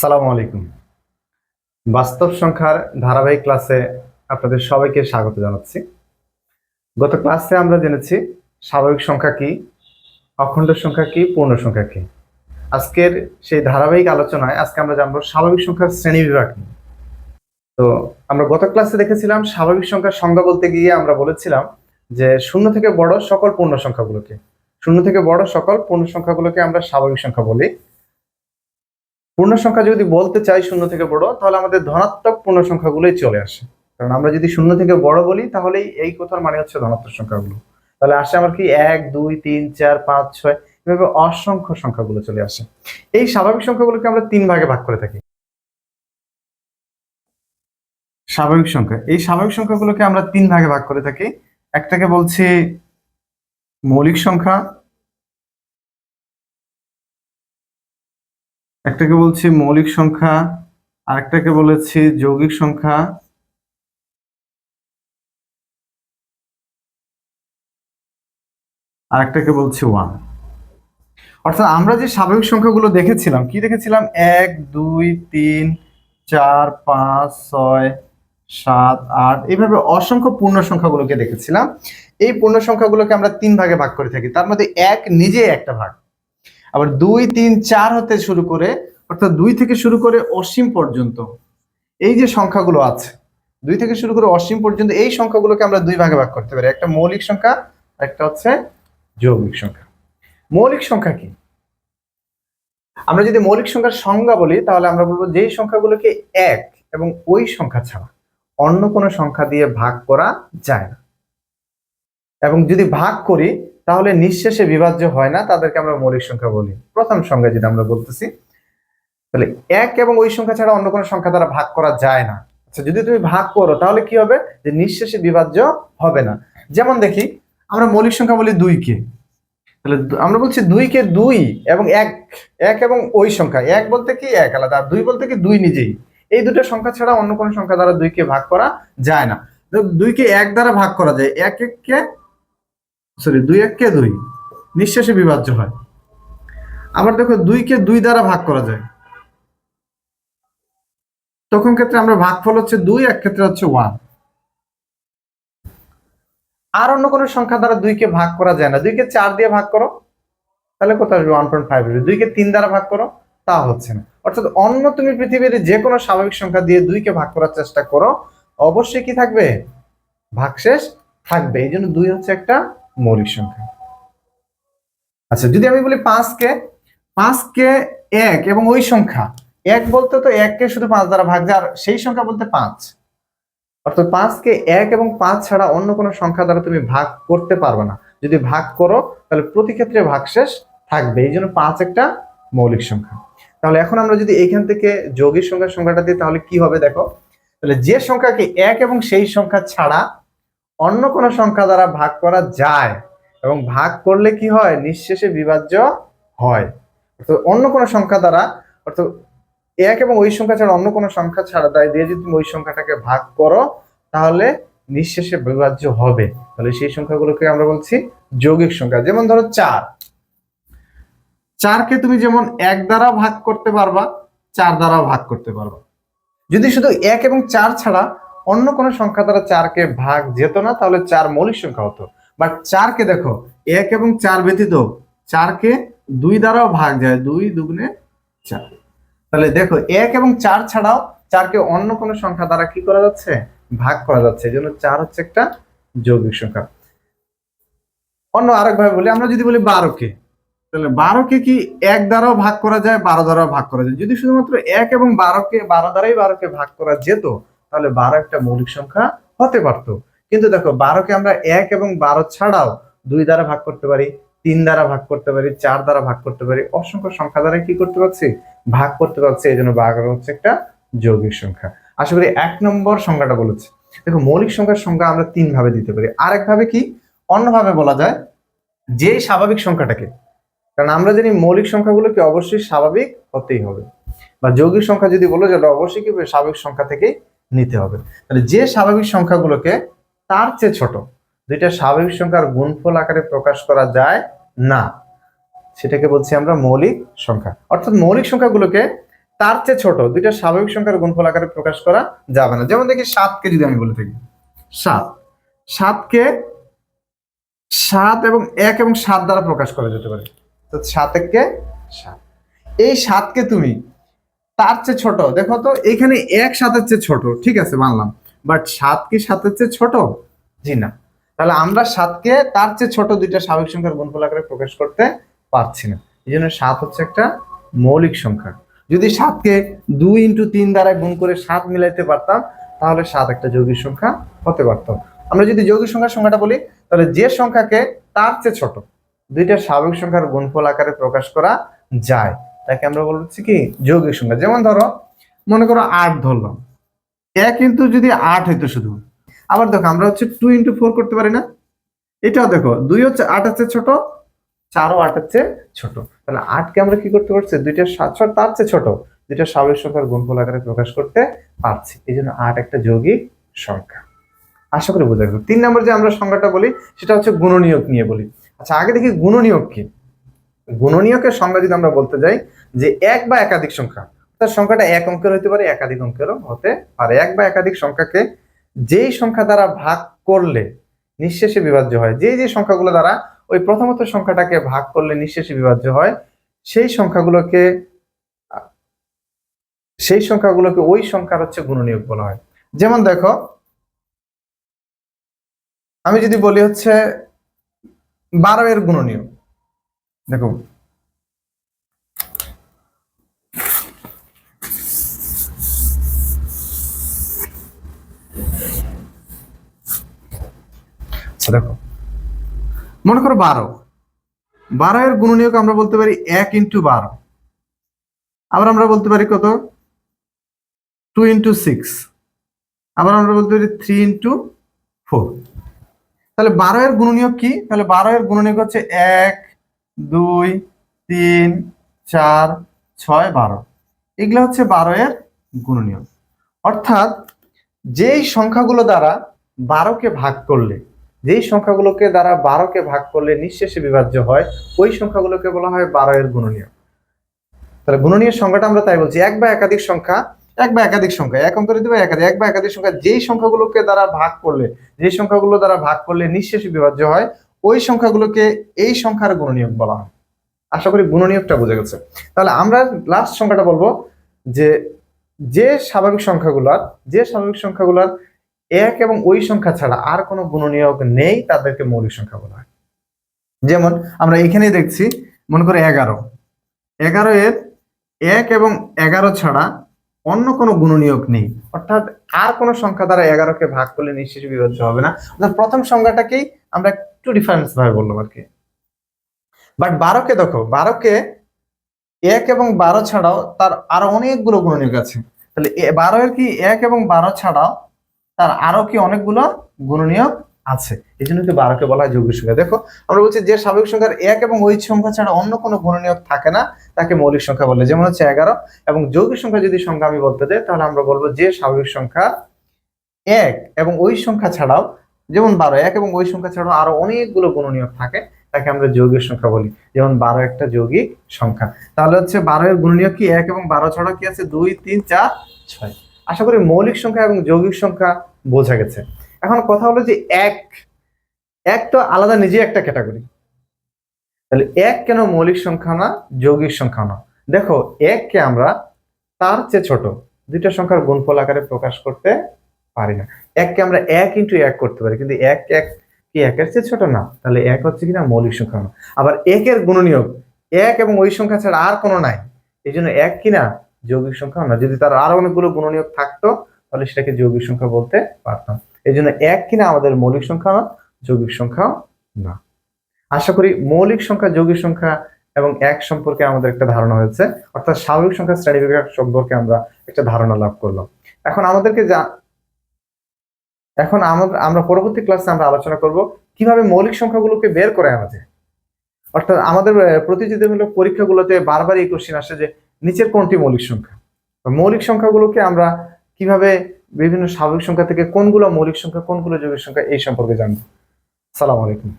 সালামু আলাইকুম। বাস্তব সংখ্যার ধারাবাহিক ক্লাসে আপনাদের সবাইকে স্বাগত জানাচ্ছি। গত ক্লাসে আমরা জেনেছি স্বাভাবিক সংখ্যা কি, অখণ্ড সংখ্যা কি, পূর্ণ সংখ্যা কি। আজকের সেই ধারাবাহিক আলোচনায় আজকে আমরা জানব স্বাভাবিক সংখ্যার শ্রেণি বিভাগ। তো আমরা গত ক্লাসে দেখেছিলাম স্বাভাবিক সংখ্যার সংজ্ঞা বলতে গিয়ে আমরা বলেছিলাম যে শূন্য থেকে বড় সকল পূর্ণ সংখ্যাগুলোকে। শূন্য থেকে বড় সকল পূর্ণ সংখ্যাগুলোকে আমরা স্বাভাবিক সংখ্যা বলি। পূর্ণ সংখ্যা যদি বলতে চাই শূন্য থেকে বড়, তাহলে আমাদের ধনাত্মক পূর্ণ সংখ্যাগুলোই চলে আসে। কারণ আমরা যদি শূন্য থেকে বড় বলি, তাহলেই এই কথার মানে হচ্ছে ধনাত্মক সংখ্যাগুলো। তাহলে আসে আমার কি এক, দুই, তিন, চার, পাঁচ, ছয়, এভাবে অসংখ্য সংখ্যাগুলো চলে আসে। এই স্বাভাবিক সংখ্যাগুলোকে আমরা তিন ভাগে ভাগ করে থাকি। স্বাভাবিক সংখ্যা। এই স্বাভাবিক সংখ্যাগুলোকে আমরা তিন ভাগে ভাগ করে থাকি। একটাকে বলছি মৌলিক সংখ্যা একটাকে বলছি মৌলিক সংখ্যা, আরেকটাকে বলেছি যৌগিক সংখ্যা। আরেকটাকে বলছি ওয়ান অর্থাৎ আমরা যে স্বাভাবিক সংখ্যাগুলো দেখেছিলাম, কি দেখেছিলাম? এক, দুই, তিন, চার, পাঁচ, ছয়, সাত, আট, এইভাবে অসংখ্য পূর্ণ সংখ্যাগুলোকে দেখেছিলাম। এই পূর্ণ সংখ্যাগুলোকে আমরা তিন ভাগে ভাগ করে থাকি। তার মধ্যে এক নিজে একটা ভাগ। আবার দুই, তিন, চার হতে শুরু করে, অর্থাৎ দুই থেকে শুরু করে অসীম পর্যন্ত এই যে সংখ্যাগুলো আছে, দুই থেকে শুরু করে অসীম পর্যন্ত এই সংখ্যাগুলোকে আমরা দুই ভাগে ভাগ করতে পারি। একটা মৌলিক সংখ্যা একটা হচ্ছে যৌগিক সংখ্যা। মৌলিক সংখ্যা কি? আমরা যদি মৌলিক সংখ্যার সংজ্ঞা বলি, তাহলে আমরা বলব যেই সংখ্যাগুলোকে এক এবং ওই সংখ্যা ছাড়া অন্য কোনো সংখ্যা দিয়ে ভাগ করা যায় না। এবং যদি ভাগ করি, তাহলে নিঃশেষে বিভাজ্য হয় না, তাদেরকে আমরা মৌলিক সংখ্যা বলি। প্রথম সংখ্যা যেটা আমরা বলতেছি, তাহলে এক এবং ওই সংখ্যা ছাড়া অন্য কোনো সংখ্যা দ্বারা ভাগ করা যায় না। আচ্ছা যদি তুমি ভাগ করো, তাহলে কি হবে? যে নিঃশেষে বিভাজ্য হবে না। যেমন দেখি, আমরা মৌলিক সংখ্যা বলি দুইকে তাহলে আমরা বলছি দুইকে দুই এবং এক এক এবং ওই সংখ্যা। এক বলতে কি এক, আলাদা। দুই বলতে কি দুই নিজেই। এই দুটো সংখ্যা ছাড়া অন্য কোনো সংখ্যা দ্বারা দুইকে ভাগ করা যায় না। দুইকে এক দ্বারা ভাগ করা যায়। এক এককে সরি, দুই এককে দুই? নিঃশেষে বিভাজ্য হয়। আবার দেখো দুইকে দুই দ্বারা ভাগ করা যায়। তখন ক্ষেত্রে আমরা ভাগফল হচ্ছে দুই, এক ক্ষেত্রে হচ্ছে ওয়ান আর অন্য কোনো সংখ্যা দ্বারা দুইকে ভাগ করা যায় না। দুইকে চার দিয়ে ভাগ করো, তাহলে কোথাও আসবে? ওয়ান পয়েন্ট ফাইভ আসবে। দুইকে তিন দ্বারা ভাগ করো, তা হচ্ছে না। অর্থাৎ অন্য তুমি পৃথিবীর যে কোনো স্বাভাবিক সংখ্যা দিয়ে দুইকে ভাগ করার চেষ্টা করো, অবশ্যই কি থাকবে? ভাগশেষ থাকবে। এই জন্য দুই হচ্ছে একটা মৌলিক সংখ্যা। আচ্ছা যদি আমি বলি পাঁচকে পাঁচকে এক এবং ওই সংখ্যা, এক বলতে তো এককে শুধু পাঁচ দ্বারা ভাগ যায়, আর সেই সংখ্যা বলতে পাঁচ। অর্থাৎ পাঁচকে এক এবং পাঁচ ছাড়া অন্য কোনো সংখ্যা দ্বারা তুমি ভাগ করতে পারবে না। যদি ভাগ করো, তাহলে প্রতি ক্ষেত্রে ভাগশেষ থাকবে। এই জন্য পাঁচ একটা মৌলিক সংখ্যা। তাহলে এখন আমরা যদি এখান থেকে যৌগিক সংখ্যার সংখ্যাটা দিই, তাহলে কি হবে দেখো? তাহলে যে সংখ্যাকে এক এবং সেই সংখ্যা ছাড়া অন্য কোনো সংখ্যা দ্বারা ভাগ করা যায় এবং ভাগ করলে কি হয়? নিঃশেষে বিভাজ্য হয়। অর্থাৎ অন্য কোনো সংখ্যা দ্বারা, অর্থাৎ এক এবং ওই সংখ্যা ছাড়া অন্য কোনো সংখ্যা ছাড়া তাই দিয়ে যদি তুমি ওই সংখ্যাটাকে ভাগ করো, তাহলে নিঃশেষে বিভাজ্য হবে। তাহলে সেই সংখ্যাগুলোকে আমরা বলছি যৌগিক সংখ্যা। যেমন ধরো চার। চারকে তুমি যেমন এক দ্বারা ভাগ করতে পারবা, চার দ্বারা ভাগ করতে পারবা। যদি শুধু এক এবং চার ছাড়া অন্য কোনো সংখ্যা দ্বারা চারকে ভাগ যেত না, তাহলে চার মৌলিক সংখ্যা হতো। বাট চারকে দেখো, এক এবং চার ব্যতীত চারকে দুই দ্বারাও ভাগ যায়, দুই দুগুণে চার। তাহলে দেখো, এক এবং চার ছাড়াও চারকে অন্য কোনো সংখ্যা দ্বারা কি করা যাচ্ছে? ভাগ করা যাচ্ছে, এই জন্য চার হচ্ছে একটা যৌগিক সংখ্যা। অন্য আরেকভাবে বলি, আমরা যদি বলি বারোকে, তাহলে বারোকে কি এক দ্বারাও ভাগ করা যায়, বারো দ্বারাও ভাগ করা যায়? যদি শুধুমাত্র এক এবং বারোকে, বারো দ্বারাই বারোকে ভাগ করা যেত তাহলে বারো একটা মৌলিক সংখ্যা হতে পারতো। কিন্তু দেখো, বারোকে আমরা এক এবং বারো ছাড়াও দুই দ্বারা ভাগ করতে পারি, তিন দ্বারা ভাগ করতে পারি, চার দ্বারা ভাগ করতে পারি, অসংখ্য সংখ্যা দ্বারা কি করতে পারছি? ভাগ করতে পারছি, এই জন্য বারো হচ্ছে একটা যৌগিক সংখ্যা। আশা করি এক নম্বর সংখ্যাটা বলেছে। দেখো, মৌলিক সংখ্যার সংখ্যা আমরা তিন ভাবে দিতে পারি। আরেক ভাবে কি? অন্যভাবে বলা যায় যে স্বাভাবিক সংখ্যাটাকে। কারণ আমরা জানি মৌলিক সংখ্যাগুলোকে অবশ্যই স্বাভাবিক হতেই হবে। বা যৌগিক সংখ্যা যদি বলো যেটা অবশ্যই কি স্বাভাবিক সংখ্যা থেকেই নিতে হবে। তাহলে যে স্বাভাবিক সংখ্যাগুলোকে তার চেয়ে ছোট, দুইটা স্বাভাবিক সংখ্যার গুণফল আকারে প্রকাশ করা যায় না। সেটাকে বলছি আমরা মৌলিক সংখ্যা। অর্থাৎ মৌলিক সংখ্যাগুলোকে তার চেয়ে ছোট, দুইটা স্বাভাবিক সংখ্যার গুণফল আকারে প্রকাশ করা যাবে না। যেমন দেখি সাতকে যদি আমি বলে থাকি, সাত। সাতকে সাত এবং এক এবং সাত দ্বারা প্রকাশ করা যেতে পারে। তো সাত এককে সাত। এই সাতকে তুমি তার চেয়ে ছোট। দেখো তো, এখানে এক সাতের চেয়ে ছোট, ঠিক আছে, মানলাম। বাট সাত কি সাতের চেয়ে ছোট? জি না। তাহলে আমরা সাতকে তার চেয়ে ছোট দুইটা স্বাভাবিক সংখ্যার গুণফল আকারে প্রকাশ করতে পারছি না। এই জন্য সাত হচ্ছে একটা মৌলিক সংখ্যা। যদি সাতকে দুই ইন্টু তিন দ্বারা গুণ করে সাত মিলাইতে পারতাম, তাহলে সাত একটা যৌগিক সংখ্যা হতে পারতাম আমরা যদি যৌগিক সংখ্যার সংখ্যাটা বলি, তাহলে যে সংখ্যাকে তার চেয়ে ছোট, দুইটা স্বাভাবিক সংখ্যার গুণফল আকারে প্রকাশ করা যায়। তাকে আমরা বলছি কি? যৌগিক সংখ্যা। যেমন ধরো, মনে করো আট ধরলাম। এক কিন্তু যদি আট হইতো শুধু। আবার দেখো, আমরা হচ্ছে টু ইন্টু ফোর করতে পারি না। এটাও দেখো, দুই হচ্ছে আট হচ্ছে ছোট, চারও আট হচ্ছে ছোট। তাহলে আটকে আমরা কি করতে পারছি? দুইটা সাত, ছয়, তার চেয়ে ছোট। দুইটা স্বাভাবিক সংখ্যার গুণফল আকারে প্রকাশ করতে পারছি। এই জন্য আট একটা যৌগিক সংখ্যা। আশা করি বোঝা গেল। তিন নম্বর যে আমরা সংখ্যাটা বলি, সেটা হচ্ছে গুণনীয়ক নিয়ে বলি। আচ্ছা আগে দেখি গুণনীয়ক কি? গুণনীয়কের সংজ্ঞা যদি আমরা বলতে যাই যে এক বা একাধিক সংখ্যা তার সংখ্যাটা এক অঙ্কের হতে পারে, একাধিক অঙ্কেরও হতে পারে। এক বা একাধিক সংখ্যাকে যেই সংখ্যা দ্বারা ভাগ করলে নিঃশেষে বিভাজ্য হয়, যে যে সংখ্যাগুলো দ্বারা ওই প্রথমত সংখ্যাটাকে ভাগ করলে নিঃশেষে বিভাজ্য হয়, সেই সংখ্যাগুলোকে সেই সংখ্যাগুলোকে ওই সংখ্যার হচ্ছে গুণনীয়ক বলা হয়। যেমন দেখো, আমি যদি বলি হচ্ছে বারো এর গুণনীয়ক, দেখো আচ্ছা দেখো। মনে করো বারো। বারো এর গুণনীয়ক আমরা বলতে পারি এক ইন্টু বারো। আবার আমরা বলতে পারি কত? টু ইন্টু সিক্স আবার আমরা বলতে পারি থ্রি ইন্টু ফোর তাহলে বারো এর গুণনীয়ক কি? তাহলে বারো এর গুণনীয়ক হচ্ছে এক, দুই, তিন, চার, ছয়, বারো। এগুলো হচ্ছে বারো এর গুণনীয়ক। অর্থাৎ যেই সংখ্যাগুলো দ্বারা বারোকে ভাগ করলে যেই সংখ্যাগুলোকে দ্বারা বারোকে ভাগ করলে নিঃশেষে বিভাজ্য হয়, ওই সংখ্যাগুলোকে বলা হয় বারো এর গুণনীয়। তাহলে গুণনীয় সংখ্যাটা আমরা তাই বলছি, এক বা একাধিক সংখ্যা, এক বা একাধিক সংখ্যা, এক অঙ্কের দিতে একাধিক, এক বা একাধিক সংখ্যা, যেই সংখ্যাগুলোকে দ্বারা ভাগ করলে, যেই সংখ্যাগুলো দ্বারা ভাগ করলে নিঃশেষে বিভাজ্য হয়, ওই সংখ্যাগুলোকে এই সংখ্যার গুণনীয়ক বলা হয়। আশা করি গুণনীয়কটা বোঝা গেছে। তাহলে আমরা লাস্ট সংখ্যাটা বলব যে যে স্বাভাবিক সংখ্যাগুলোর, যে স্বাভাবিক সংখ্যাগুলোর এক এবং ওই সংখ্যা ছাড়া আর কোনো গুণনীয়ক নেই তাদেরকে মৌলিক সংখ্যা বলা হয়। যেমন আমরা এখানেই দেখছি, মনে করে এগারো। এগারো এর এক এবং এগারো ছাড়া অন্য কোনো গুণনীয়ক নেই। অর্থাৎ আর কোনো সংখ্যা দ্বারা এগারোকে ভাগ করলে নিশ্চিত বিভাজ্য হবে না। অর্থাৎ প্রথম সংখ্যাটাকেই আমরা একটু ডিফারেন্স ভাবে বললাম আর কি। বাট বারোকে দেখো, বারোকে এক এবং বারো ছাড়াও তার আরও অনেকগুলো গুণনীয়ক আছে। তাহলে বারো এর কি এক এবং বারো ছাড়াও তার আরও কি অনেকগুলো গুণনীয়ক আছে। এই জন্য কি বারোকে বলা হয় যৌগিক সংখ্যা। দেখো, আমরা বলছি যে স্বাভাবিক সংখ্যার এক এবং ওই সংখ্যা ছাড়া অন্য কোনো গুণনীয়ক থাকে না, তাকে মৌলিক সংখ্যা বলে। যেমন হচ্ছে এগারো এবং যৌগিক সংখ্যা যদি সংখ্যা আমি বলতে যাই, তাহলে আমরা বলব যে স্বাভাবিক সংখ্যা এক এবং ওই সংখ্যা ছাড়াও, যেমন বারো, এক এবং ওই সংখ্যা ছাড়াও আরও অনেকগুলো গুণনীয়ক থাকে, তাকে আমরা যৌগিক সংখ্যা বলি। যেমন বারো একটা যৌগিক সংখ্যা। তাহলে হচ্ছে বারো এর গুণনীয়ক কি? এক এবং বারো ছাড়াও কি আছে? দুই, তিন, চার, ছয়। আশা করি মৌলিক সংখ্যা এবং যৌগিক সংখ্যা বোঝা গেছে। এখন কথা হলো যে এক এক তো আলাদা নিজে একটা ক্যাটাগরি তাহলে এক কেন মৌলিক সংখ্যা না, যৌগিক সংখ্যা না? দেখো এককে আমরা তার চেয়ে ছোট, দুইটা সংখ্যার গুণফল আকারে প্রকাশ করতে পারি না। এককে আমরা এক ইন্টু এক করতে পারি, কিন্তু এক এক কি একের চেয়ে ছোট না? তাহলে এক হচ্ছে কিনা মৌলিক সংখ্যা না। আবার একের গুণনীয়ক, এক এবং ওই সংখ্যা ছাড়া আর কোনো নাই। এই জন্য এক কিনা যৌগিক সংখ্যা না যদি তার আরও অনেকগুলো গুণনীয়ক থাকতো, তাহলে সেটাকে যৌগিক সংখ্যা বলতে পারতাম। এই জন্য এক কিনা আমাদের মৌলিক সংখ্যা না, যৌগিক সংখ্যাও না। আশা করি মৌলিক সংখ্যা, যৌগিক সংখ্যা এবং এক সম্পর্কে আমাদের একটা ধারণা হয়েছে, অর্থাৎ স্বাভাবিক সংখ্যা শ্রেণি বিভাগ সম্পর্কে আমরা একটা ধারণা লাভ করলাম। এখন আমাদেরকে যা, এখন আমরা পরবর্তী ক্লাসে আমরা আলোচনা করব কীভাবে মৌলিক সংখ্যাগুলোকে বের করে আনা যায় অর্থাৎ আমাদের প্রতিযোগিতামূলক পরীক্ষাগুলোতে বারবার এই কোশ্চিন আসে যে নিচের কোনটি মৌলিক সংখ্যা? মৌলিক সংখ্যাগুলোকে আমরা কীভাবে বিভিন্ন স্বাভাবিক সংখ্যা থেকে কোনগুলো মৌলিক সংখ্যা, কোনগুলো যৌগিক সংখ্যা এই সম্পর্কে জানব। সালাম আলাইকুম।